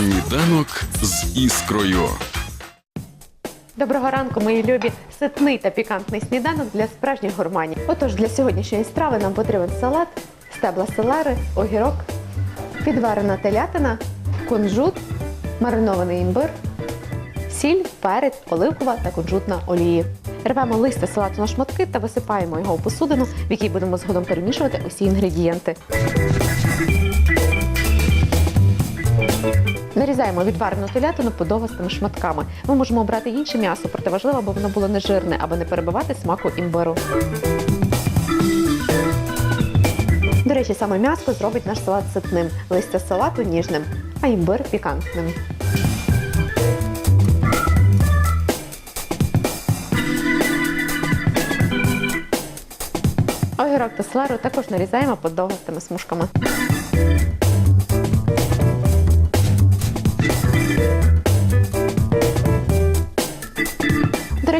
Сніданок з іскрою. Доброго ранку, мої любі ситний та пікантний сніданок для справжніх гурманів. Отож, для сьогоднішньої страви нам потрібен салат, стебла селери, огірок, підварена телятина, кунжут, маринований імбир, сіль, перець, оливкова та кунжутна олії. Рвемо листя салату на шматки та висипаємо його у посудину, в якій будемо згодом перемішувати усі інгредієнти. Нарізаємо відварену телятину подовгастими шматками. Ми можемо обрати інше м'ясо, проте важливо, аби воно було не жирне, аби не перебивати смаку імбиру. До речі, саме м'ясо зробить наш салат ситним, листя салату ніжним, а імбир пікантним. Огірок та селеру також нарізаємо подовгастими смужками.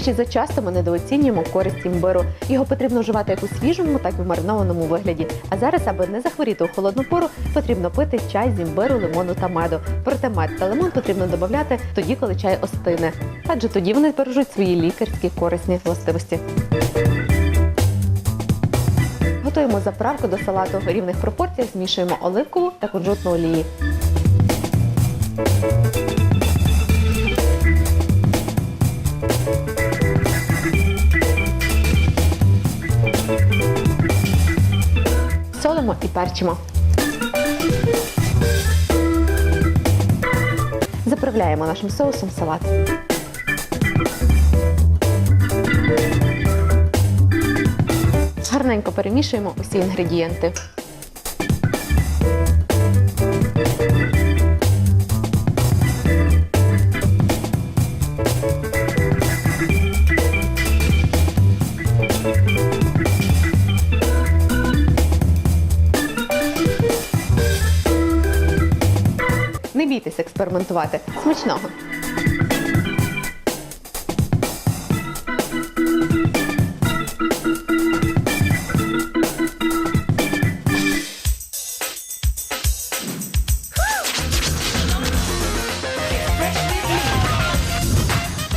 До речі, зачасто ми недооцінюємо користь імбиру. Його потрібно вживати як у свіжому, так і в маринованому вигляді. А зараз, аби не захворіти у холодну пору, потрібно пити чай з імбиру, лимону та меду. Проте мед та лимон потрібно додати тоді, коли чай остине, адже тоді вони бережуть свої лікарські корисні властивості. Готуємо заправку до салату в рівних пропорціях, змішуємо оливкову та кунжутну олії. Солимо і перчимо. Заправляємо нашим соусом салат. Гарненько перемішуємо усі інгредієнти. Не бійтесь експериментувати. Смачного!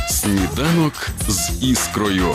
Сніданок з іскрою.